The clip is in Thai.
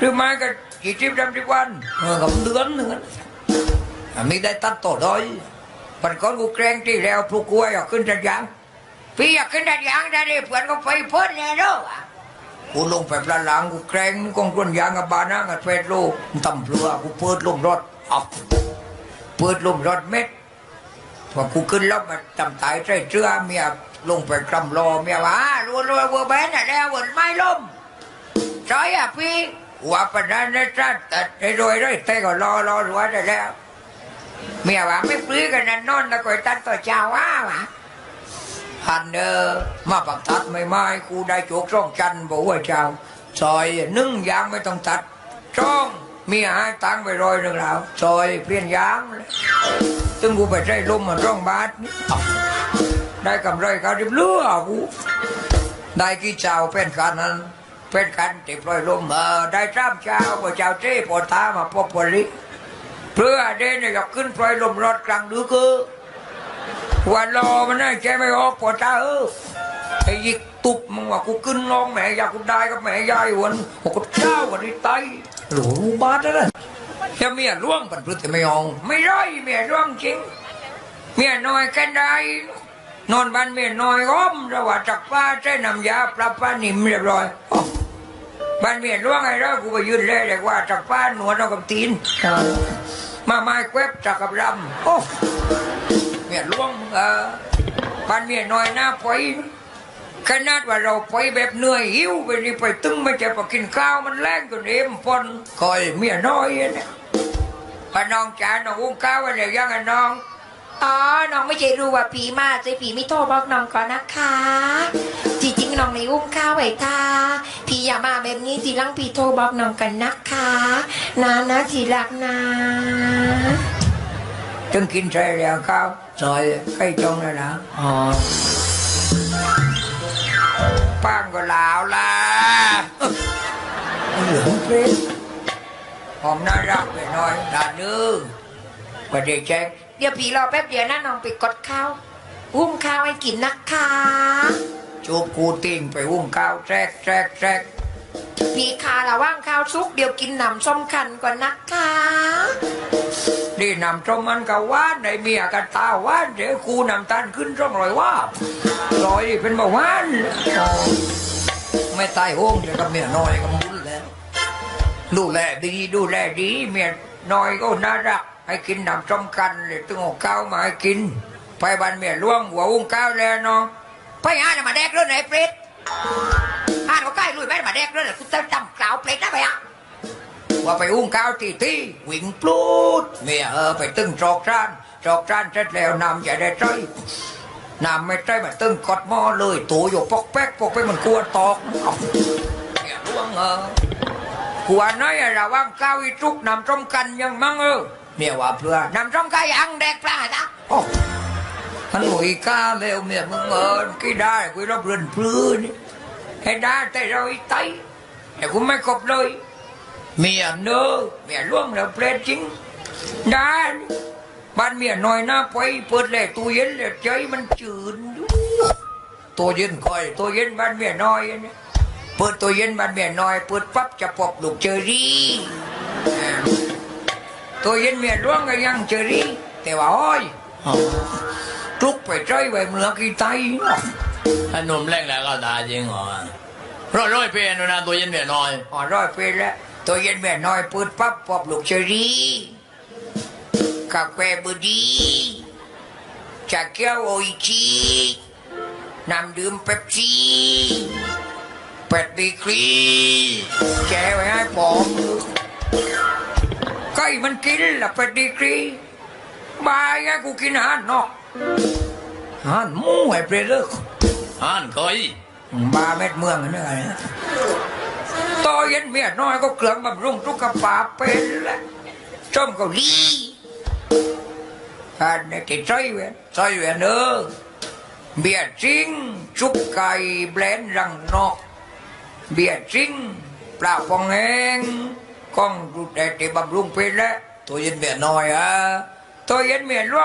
หรือไม่ก็กี่ทิพย์ดำทิพย์วันเออกับเดือนหนึ่งอะอะมีได้ตัดต่อดอยปันก้อนกูแกล้งที่แล้วพวกกูอยากขึ้นจัดยางพี่อยากขึ้นจัดยางได้ดิเพื่อนก็ไปเพิ่นแน่เด้อวะกูลงไปปลาหลังกูแกล้งกองกลนยางกับบานากับเฟดโลกตำเปลือกูเปิดลมรถออกเปิดลมรถเม็ดพอกูขึ้นรถมาจำตายใส่เสื้อเมียลงไปกำรอเมียว่ารัวรัววัวแบนอะแล้ววนไม่ล้มใช่อะพี่ ว่าปนันนะจ๊ะแต่ไอ้รวยเลยเต้ก็รอรอรัวได้แล้ว เมียว่าไม่ปลื้กันนั่นนอนแล้วก็ตัดต่อเจ้าว่าวะฮันเดอร์มาปักตัดไม่ไม่กูได้โจกช่องจันบอกว่าเจ้าซอยนึ่งยางไม่ต้องตัดช่องเมียให้ตังไปรอยหนึ่งแล้วซอยเปลี่ยนยางเลยตึงกูไปใช้ลมมันร่องบาทนี่ได้กำไรเขาดิบเลือกูได้กี่เจ้าเป็นการนั้น เป็นการติดปล่อยลมเออได้สามเจ้าพอเจ้าเจ้ปอตามาพบปริเพื่อเดนอยากขึ้นปล่อยลมรถกลางดึกเออวันรอมันน่าใจไม่ออกปอตาเออไอ้ยิกตุบมึงว่ากูขึ้นน้องแม่อยากกูได้กับแม่ยายวันบอกกูเจ้าวันนี้ไตหลวงบาทแล้วนะจะเมียร่วงปันพฤติไม่ยอง ไม่ร้อยเมียร่วงจริง เมียน้อยกันได้นอนบ้านเมียน้อยอ้อมระหว่างจักป้าใช้น้ำยาปรับป้านิ่มเรียบร้อย บ้านเมียร่วงไอ้ร้อยกูไปยืนเลยเรียกว่าจักป้าหนวดเอากับตีนมาไม้แควบจักกับรำโอ้เมียร่วงเออบ้านเมียน้อยหน้าปอยขนาดว่าเราไปแบบเหนื่อยหิวไปนี่ไปตึงไม่จะไปกินข้าวมันแรงจนเอ็มพนคอยเมียน้อยเนี่ยพอน้องจ๋าน้องอุ้งข้าวไว้เดี๋ยวยังไงน้องอ๋อ น้องไม่ใช่รู้ว่าผีมาใจผีไม่โทรบอกน้องก่อนนะคะ จริงๆน้องในอุ้มข้าวไว้ค่ะผีอย่ามาแบบนี้ทีหลังผีโทรบอกน้องกันนะคะนะนะทีรักนะจึงกินใส่แล้วข้าวซอยใกล้จงแล้วนะอ๋อป้างก็ลาวละเหลืองเพชรหอมน่ารักไปหน่อยดานึงประเดี๋ยวแจ็คเดี๋ยวผีรอแป๊บเดียวนะน้องไปกดข้าวอุ้มข้าวให้กินนะคะ จูบกูติ่งไปอุ้มข้าวแทรกแทรกแทรกผีขาระว่างข้าวซุกเดี๋ยวกินหนำส้มคันก่อนนะคะดีนำตรงมันก็ว่านในเมียกันตาว่านเดี๋ยวกูนำตันขึ้นร่องรอยว่าลอยนี่เป็นบาหวานไม่ตายโหงแต่กับเมียน้อยก็มุนแล้ว ดูแลดีดูแลดีเมียน้อยก็น่ารักให้กินน้ำส้มกันเลยตึงเอาข้าวมาให้กินไปบ้านเมียล่วงหัวอุ้งข้าวแล้วเนาะ ไปหาหน่ะมาแดกเรื่องไหนเปรตหาเขาใกล้ลุยไปมาแดกเรื่องไหนกูจะจำกล่าวเปรตนะไปอะว่าไปอุ้งข้าวตีที่วิ่งปลูดเมียเออไปตึ้งจอกจานจอกจานเสร็จแล้วน้ำจะได้ใจนำไม่ใจมาตึ้งกอดหม้อเลยตัวอยู่ปอกแป๊กปอกไปมันกลัวตอกเอาเมียหล่วงเออหัวน้อยระวังก้าวอีทุกนำส้มกันยังมั่งเออเมียว่าเพื่อนำส้มไก่อังแดกปลาจ้ะ โอ้ฮันหุยก้าเร็วเมียมึงเอินกี่ได้กูรับเรือนพลื้นให้ได้แต่เราอีไตแต่กูไม่กบเลยเมียเนอเมียล่วงแล้วเปรตจริงได้บ้านเมียน้อยหน้าไปเปิดแหลกตู้เย็นแล้วใจมันจืดตัวเย็นคอยตัวเย็นบ้านเมียน้อยเนี่ยเปิดตัวเย็นบ้านเมียน้อยเปิดปั๊บจะปอบลูกเจอรี่ตัวเย็นเมียร่วงก็ยังเจอรี่แต่ว่าโอ้ย อ๋อทุกไปใจไว้เมือกี่ไตถ้าหนุ่มแรกแล้วก็ตายจริงเหรอร้อยร้อยเพนนะตัวเย็นเมียน้อยอ๋อร้อยปีแล้วตัวเย็นเมียน้อยเปิดปั๊บปอบลูกเจอรี่กาแฟบุดีชาเขียวโออิชิน้ำดื่มเป๊ปซี่เป็ดดีกรีแกไว้ให้ปอมใกล้มันกินละเป็ดดีกรีบายไงกูกินอาหารนอก อาหารหมูไอ้เปรตเลิกอ่านเคยบาเม็ดเมืองอันนี่ไงต่อเย็นเมียน้อยก็เครื่องบำรุงทุกกระปาเป็นแหละส้มเกาหลีอันนี้ติดใจเว้ยใจเว้ยเนอะเบียร์จริงชุบไก่แบรนด์รังนอก เบียร์จริงปลาฟองแห้งกล้องดูแต่ติบำรุงเป็นแล้วตัวเย็นเมียน้อยอะตัวเย็นเมียร่วง